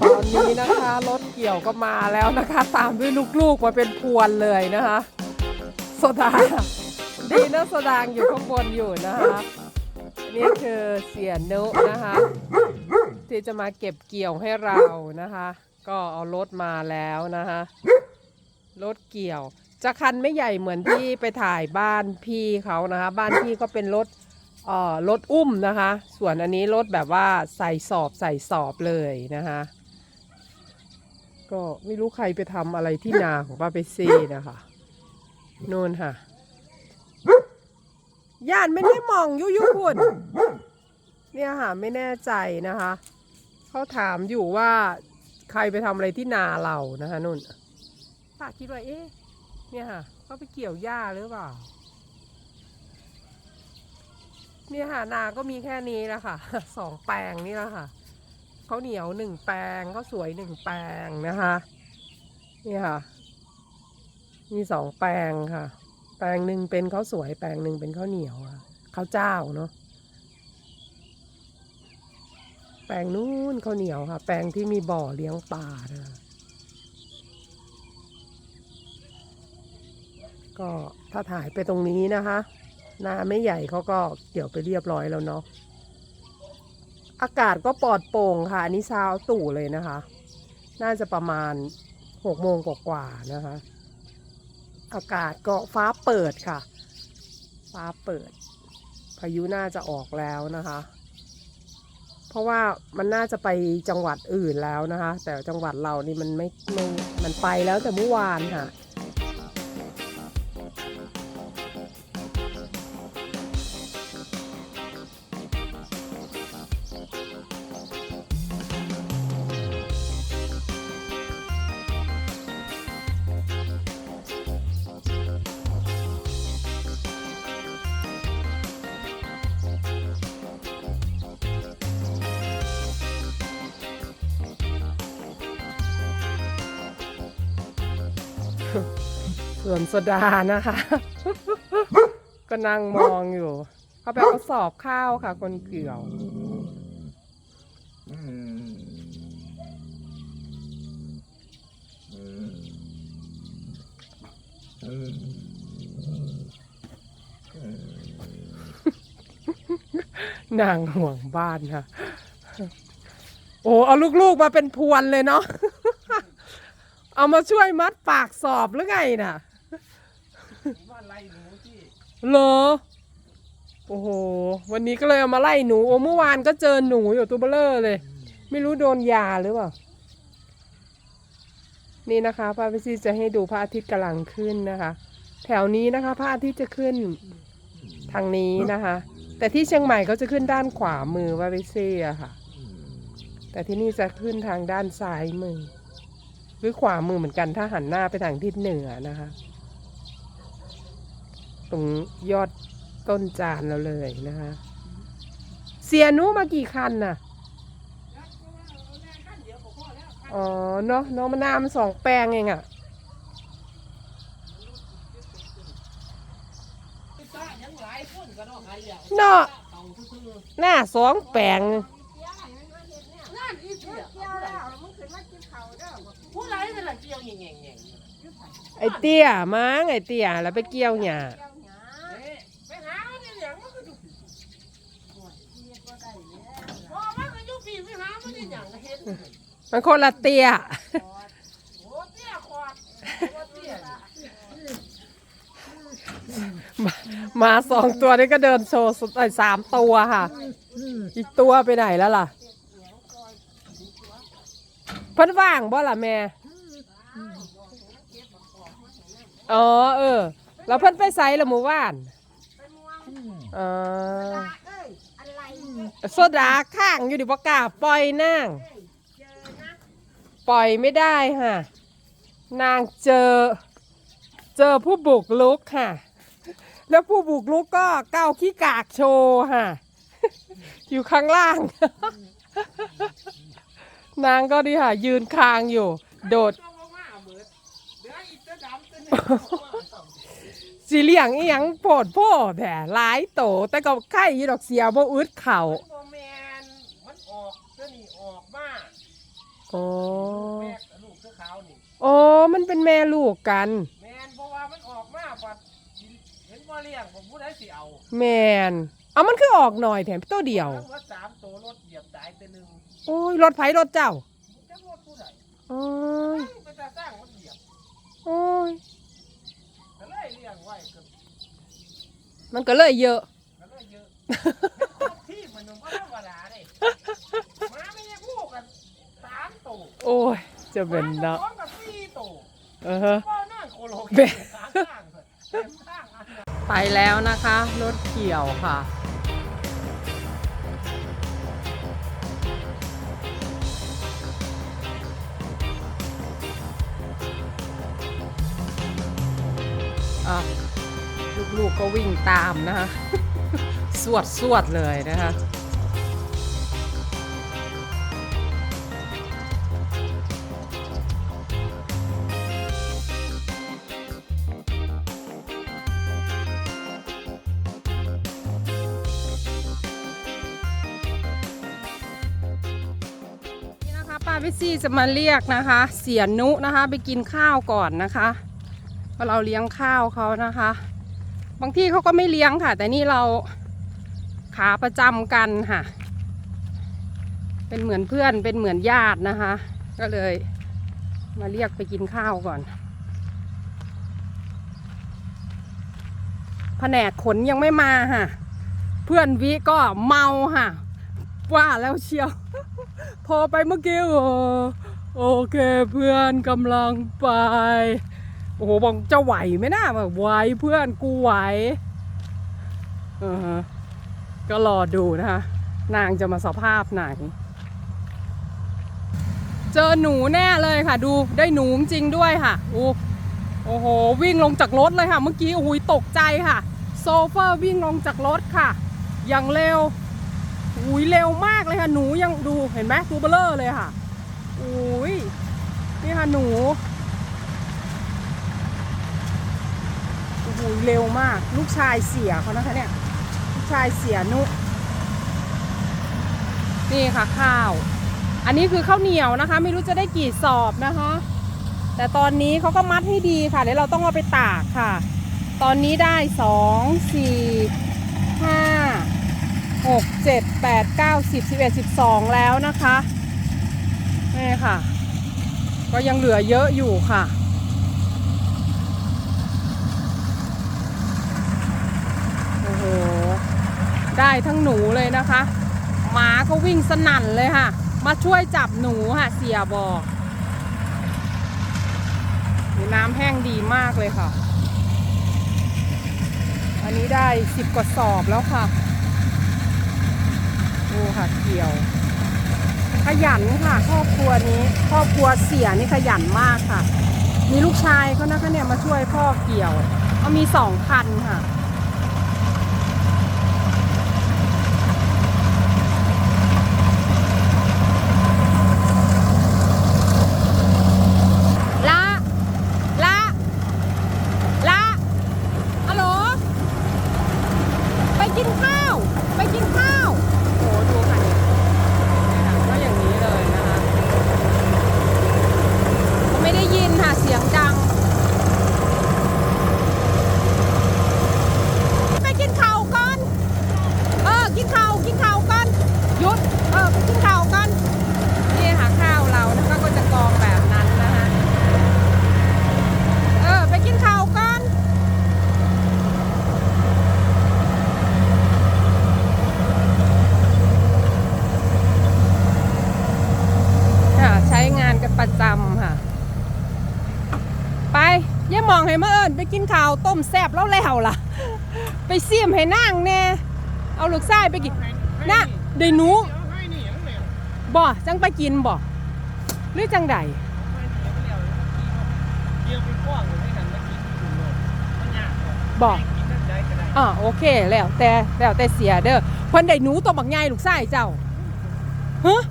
ตอนนี้นะคะรถเกี่ยวก็มาแล้วนะคะ ตามด้วยลูกๆมาเป็นพวนเลยนะคะโซดาดีนะโซดางอยู่ข้างบนอยู่นะคะนี่คือเสียนุนะคะ ที่จะมาเก็บเกี่ยวให้เรานะคะ ก็เอารถมาแล้วนะคะรถเกี่ยว จะคันไม่ใหญ่เหมือนที่ไปถ่ายบ้านพี่เขานะคะ บ้านพี่ก็เป็นรถ รถอุ้มนะคะ ส่วนอันนี้รถแบบว่าใส่สอบใส่สอบเลยนะคะ ก็ไม่รู้ใครไปทำอะไรที่นาของป้าเปซี่นะคะนู่นค่ะย่านไม่ได้มองยุยุคุณเนี่ยค่ะไม่แน่ใจนะคะเขาถามอยู่ว่าใครไปทำอะไรที่นาเรานะคะนุ่นป้าคิดว่าเอ๊ะเนี่ยค่ะเขาไปเกี่ยวหญ้าหรือเปล่า นี่ค่ะนาก็มีแค่นี้แหละค่ะสองแปลงนี่แหละค่ะเขาวเหนียวหนึ่งแปลงเขาวสวยหนึ่งแปลงนะคะ นี่ค่ะ มีสองแปลงค่ะ แปลงหนึ่งเป็นข้าวสวยแปลงหนึ่งเป็นข้าวเหนียวค่ะข้าวเจ้าเนาะแปลงนู้นข้าวเหนียวค่ะ แปลงที่มีบ่อเลี้ยงปลานะก็ถ้าถ่ายไปตรงนี้นะคะ นาไม่ใหญ่เขาก็เกี่ยวไปเรียบร้อยแล้วเนาะอากาศก็ปลอดโปร่งค่ะอันนี้เช้าตู่เลยนะคะ น่าจะประมาณหกโมงกว่าๆนะคะ อากาศก็ฟ้าเปิดค่ะ ฟ้าเปิด พายุน่าจะออกแล้วนะคะ เพราะว่ามันน่าจะไปจังหวัดอื่นแล้วนะคะ แต่จังหวัดเรานี่มันไม่ไม่มันไปแล้วแต่เมื่อวานค่ะ ส่วนโซดานะคะ ก็นั่งมองอยู่ เขาไปเอาสอบข้าวค่ะ คนเกี่ยว นางห่วงบ้านค่ะ โอ้เอาลูกๆมาเป็นพวนเลยเนาะ เอามาช่วยมัดปากสอบหรือไงน่ะว่าไล่หนูที่เหรอ โอ้โห วันนี้ก็เลยเอามาไล่หนู โอ้เมื่อวานก็เจอหนูอยู่ตัวเบลเลอร์เลย ไม่รู้โดนยาหรือเปล่า นี่นะคะพระพิซีจะให้ดูพระอาทิตย์กำลังขึ้นนะคะ แถวนี้นะคะ พระอาทิตย์จะขึ้นทางนี้นะคะ แต่ที่เชียงใหม่เขาจะขึ้นด้านขวามือพระพิซีอะค่ะ แต่ที่นี่จะขึ้นทางด้านซ้ายมือ หรือขวามือเหมือนกันถ้าหันหน้าไปทางทิศเหนือนะคะ ตรงยอดต้นจานเราเลยนะคะ เสียนูมากี่คันน่ะ อ๋อเนาะน้องมะนาวมันสองแปลงเองอะยังหลายคนก็ต้องหายแล้วเนาะหน้าสองแปลงานอีเสียผู้ไรนั่นแห ละเจียวแง่งๆไอเตี้ยมั้งไอเตี้ยแล้วไปเกี่ยวหญ้าเอ๊ะไปหามันเนี่ยมันก็อยู่พอมันก็อยู่ปีไปหามันเนี่ยอย่างก็เฮ็ดมันคนละเตี้ยโอ้เตี้ยขวดโอ้เตี้ยมาสองตัวนี้ก็เดินโชว์สุดไอ้สามตัวค่ะ อีกตัวไปไหนแล้วล่ะ เพิ่นว่างบ่ล่ะแม่ อ๋อเออแล้วเพิ่นไปไสละหมู่บ้านอ๋อโซดาข้างอยู่ดิบ่กล้าปล่อยนางปล่อยไม่ได้ค่ะ นางเจอ เจอผู้บุกลุกค่ะ แล้วผู้บุกลุกก็เก้าขี้กากโชว์ค่ะ อยู่ข้างล่าง นางก็ดีค่ะ ยืนคางอยู่ โดด สีเหลี่ยงอีหยังโปดโพ่แผ่หลายโต แต่ก็ไข่ยีดอกเสียบ่อึดเข่ามันบ่แมนมันออกตัวนี้ออกมาอ้แม่ลูกเสื้อขาวนี่โอ้มันเป็นแม่ลูกกัน แมนเพราะว่ามันออกมาปัดเห็นว่าเลี้ยงผมพูดได้สิเอาแมนเอามันคือออกหน่อยแถมตัวเดียว ทั้งว่าสามตัวรถเหยียบตายตัวหนึ่งโอ้ยรถไผรถเจ้าจะรถผู้ใดโอ้ยไปตาสร้างมันเหยียบ โอ้ยก็เลยเลี้ยงไว้ก็มันก็เลยเยอะ ก็เลยเยอะที่มันนุ่มก็ธรรมดาเลยมาไม่ใช่คู่กันสามตัวโอ้ย จะเป็นเนาะหมากับกับสี่ตัวเออฮะว่านั่งโคโลเบะสามข้างเลยเต็มข้างอันนั้นไปแล้วนะคะ รถเกี่ยวค่ะ อะลูกๆก็วิ่งตามนะคะสวดสวดเลยนะคะนี่นะคะป้าพิซี่จะมาเรียกนะคะ เสียนุนะคะ ไปกินข้าวก่อนนะคะ เพราเราเลี้ยงข้าวเขานะคะ บางที่เขาก็ไม่เลี้ยงค่ะ แต่นี่เราขาประจำกันค่ะ เป็นเหมือนเพื่อนเป็นเหมือนญาตินะคะ ก็เลยมาเรียกไปกินข้าวก่อน แผนกขนยังไม่มาค่ะ เพื่อนวิก็เมาค่ะ ว่าแล้วเชียว พอไปเมื่อกี้โอ้โอเคเพื่อนกำลังไป โอ้โหบอกจะไหวไหมนะแบบไหวเพื่อนกูไหวเออฮะก็รอดูนะคะ นางจะมาสภาพไหน เจอหนูแน่เลยค่ะ ดูได้หนูจริงด้วยค่ะโอ้โอ้โห วิ่งลงจากรถเลยค่ะ เมื่อกี้โอ้โหตกใจค่ะ โซเฟอร์วิ่งลงจากรถค่ะ อย่างเร็วอุ้ยเร็วมากเลยค่ะ หนูยังดูเห็นไหมตัวเบลเลอร์เลยค่ะอุ้ยนี่ค่ะหนู โหเร็วมาก ลูกชายเสียเขานะคะเนี่ย ลูกชายเสียนุ นี่ค่ะข้าว อันนี้คือข้าวเหนียวนะคะ ไม่รู้จะได้กี่สอบนะคะ แต่ตอนนี้เขาก็มัดให้ดีค่ะเดี๋ยวเราต้องเอาไปตากค่ะ ตอนนี้ได้สองสี่ห้าหกเจ็ดแปดเก้าสิบสิบเอ็ดสิบสองแล้วนะคะนี่ค่ะ ก็ยังเหลือเยอะอยู่ค่ะ โอ้โห ได้ทั้งหนูเลยนะคะ หมาก็วิ่งสนั่นเลยค่ะ มาช่วยจับหนูค่ะเสียบอกน้ำแห้งดีมากเลยค่ะ อันนี้ได้สิบกว่าสอบแล้วค่ะดูค่ะเกี่ยว ขยันค่ะ ครอบครัวนี้ ครอบครัวเสียนี่ขยันมากค่ะ มีลูกชายเขานะคะเนี่ยมาช่วยพ่อเกี่ยวเขามีสองคันค่ะละละฮัลโหล ไปกินข้าว ไปกินข้าว โอ้ดูค่ะเนี่ยเนี่ยค่ะก็อย่างนี้เลยนะคะเขาไม่ได้ยินค่ะ เสียงดัง ไปกินข้าวก่อน เออ กินข้าว กินข้าวก่อน หยุด เออ ไปกินข้าวก่อน นี่ค่ะข้าวเรานะคะก็จะกองแบบนั้นนะคะ เออ ไปกินข้าวก่อน ค่ะใช้งานกันประจำค่ะ ไปอย่า มองให้มาเอิญไปกินข้าวต้มแซ่บแล้วแล้วล่ะ ไปเสียมให้นั่งแน่เอาลูกไส้ไปกินนะเดี๋ยวหนูเดี๋ยวให้นี่อย่างเร็วบ่จังไปกินบ่หรือจังใดให้เดี๋ยวเร็วเกี่ยวเป็นกว้างเลยให้หันมากินดูเลยมันยากกว่าบ่กินนั่นได้ก็ได้อ่าโอเคแล้วแต่แล้วแต่เสียเด้อเพิ่นได้หนูตัวบักใหญ่ลูกไส้เจ้าฮะ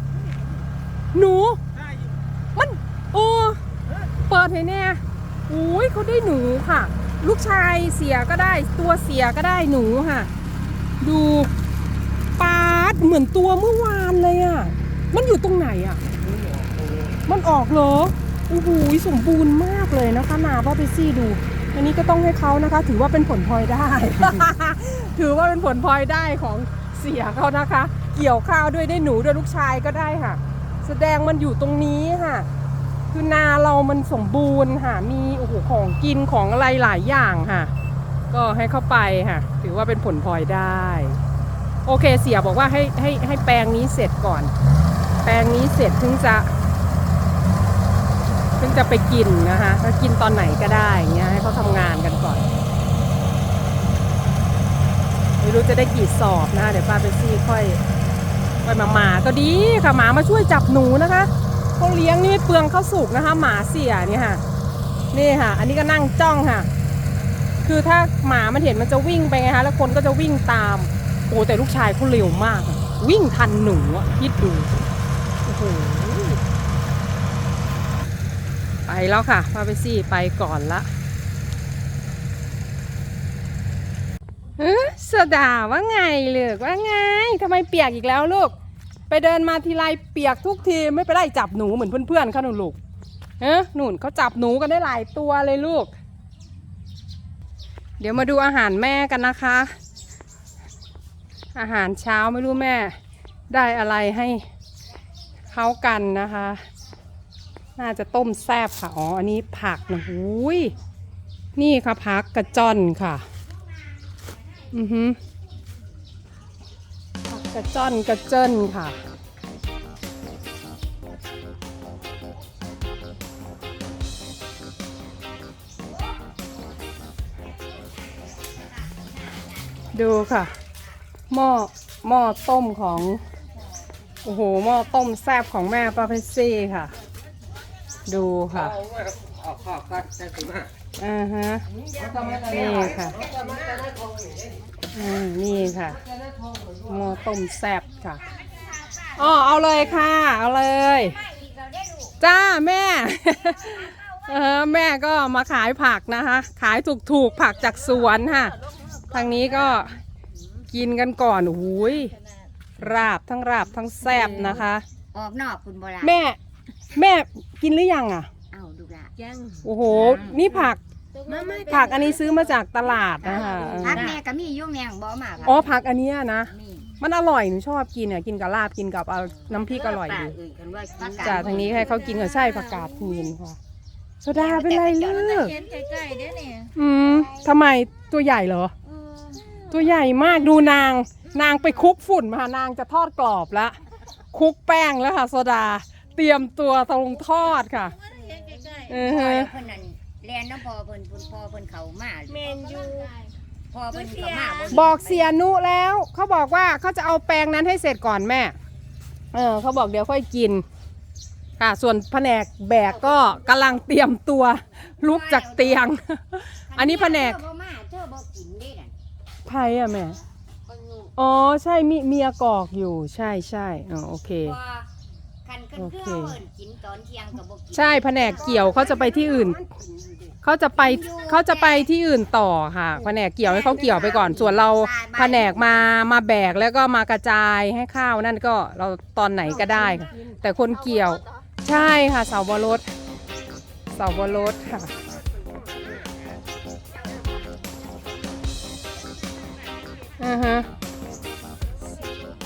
หนูได้อยู่มันโอ้เปิดให้แน่ อุ้ยเขาได้หนูค่ะ ลูกชายเสียก็ได้ ตัวเสียก็ได้หนูค่ะ ดูปาดเหมือนตัวเมื่อวานเลยอะ มันอยู่ตรงไหนอะนี่เหรอโอ้โหมันออกเหรอโอ้โหสมบูรณ์มากเลยนะคะนาป้าไปซี่ดู อันนี้ก็ต้องให้เขานะคะ ถือว่าเป็นผลพลอยได้ ถือว่าเป็นผลพลอยได้ของเสียเขานะคะ เกี่ยวข้าวด้วยได้หนูด้วยลูกชายก็ได้ค่ะ แสดงมันอยู่ตรงนี้ค่ะ คือนาเรามันสมบูรณ์ค่ะมีโอ้โหของกินของอะไรหลายอย่างค่ะ ก็ให้เข้าไปค่ะ ถือว่าเป็นผลพลอยได้ โอเคเสียบอกว่าให้ให้ให้แปลงนี้เสร็จก่อน แปลงนี้เสร็จถึงจะถึงจะไปกินนะคะถ้ากินตอนไหนก็ได้เงี้ยให้เขาทำงานกันก่อนไม่รู้จะได้กี่สอบนะคะเดี๋ยวป้าไปซี่ค่อยค่อยมาหมาก็ดีค่ะหมามาช่วยจับหนูนะคะ เขาเลี้ยงนี่ไม่เปลืองข้าวสุกนะคะ หมาเสียนี่ค่ะ นี่ค่ะ อันนี้ก็นั่งจ้องค่ะ คือถ้าหมามันเห็นมันจะวิ่งไปไงคะแล้วคนก็จะวิ่งตามโอ้แต่ลูกชายเขาเร็วมาก วิ่งทันหนูอะคิดดูโอ้โหไปแล้วค่ะพาไปซี่ไปก่อนละเฮ้สดาว่าไงเลือกว่าไงทำไมเปียกอีกแล้วลูก เดินมาทีไรเปียกทุกทีไม่ไปไล่จับหนูเหมือนเพื่อนๆเขาหนูลูกเฮ้หนุนเขาจับหนูกันได้หลายตัวเลยลูก เดี๋ยวมาดูอาหารแม่กันนะคะ อาหารเช้าไม่รู้แม่ ได้อะไรให้เขากันนะคะ น่าจะต้มแซบค่ะ อ๋อ อันนี้ผักนะหูยนี่ค่ะผักกระจอนค่ะ อือฮึผักกระจอนกระเจิ้นค่ะ ดูค่ะ หม้อหม้อต้มของ โอ้โห หม้อต้มแซบของแม่ป้าเพชซี่ค่ะ ดูค่ะอ่าฮะนี่ค่ะอืมนี่ค่ะหม้อต้มแซบค่ะอ๋อเอาเลยค่ะ เอาเลย จ้าแม่ เออแม่ก็มาขายผักนะคะ ขายถูกๆผักจากสวนค่ะ ทางนี้ก็กินกันก่อนโอ้ยราบทั้งราบทั้งแซบนะคะ ออกนอกคุณโบราณแม่ แม่กินหรือยังอะเอาดูละยังโอ้โห นี่ผักผักอันนี้ซื้อมาจากตลาดนะคะเออพักแม่ก็มียุ่งแมงบ่มาค่ะอ๋อผักอันเนี้ยนะนี่มันอร่อยหนูชอบกินอะกินกับลาบกินกับเอาน้ำพริกอร่อยดีปลาอื่นกันว่าผักกดจ้าทางนี้ให้เขากินกับใช่ผักกาดทีนค่ะโซดาเป็นไรเลิกเห็นใกล้ๆเด้อเนี่ยอืมทำไมตัวใหญ่เหรอ ตัวใหญ่มากดูนาง นางไปคลุกฝุ่นมานางจะทอดกรอบแล้วคลุกแป้งแล้วค่ะโซดา เตรียมตัวตรงทอดค่ะเห็นใกล้เอพ่ออเพิ่นนั่นแลนน้ำพอเพิ่นเพิ่นพ่อเพิ่นเขามาๆเมนยูพ่อเพิ่นเขามาบ่บอกเสียนุแล้วเขาบอกว่าเขาจะเอาแปลงนั้นให้เสร็จก่อนแม่ เออเขาบอกเดี๋ยวค่อยกิน ค่ะ ส่วนแผนกแบกก็กำลังเตรียมตัวลุกจากเตียง อันนี้แผนกเธอบ่มาเธอบ่กินได้นั่นใครอะแม่ คนอยู่อ๋อใช่มีเมียกอกอยู่ ใช่ใช่อ๋อโอเค พอคันคันโอเคเครื่องเพิ่นกินตอนเที่ยงก็บ่กินใช่แผนกเกี่ยวเขาจะไปที่อื่น เขาจะไปเขาจะไปที่อื่นต่อค่ะ แผนกเกี่ยวให้เขาเกี่ยวไปก่อน ส่วนเราแผนกมามาแบกแล้วก็มากระจายให้ข้าวนั่นก็เราตอนไหนก็ได้ค่ะแต่คนเกี่ยว ใช่ค่ะเสาวรสเสาวรสค่ะ อือฮะ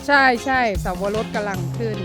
ใช่ใช่สาวรสกำลังขึ้น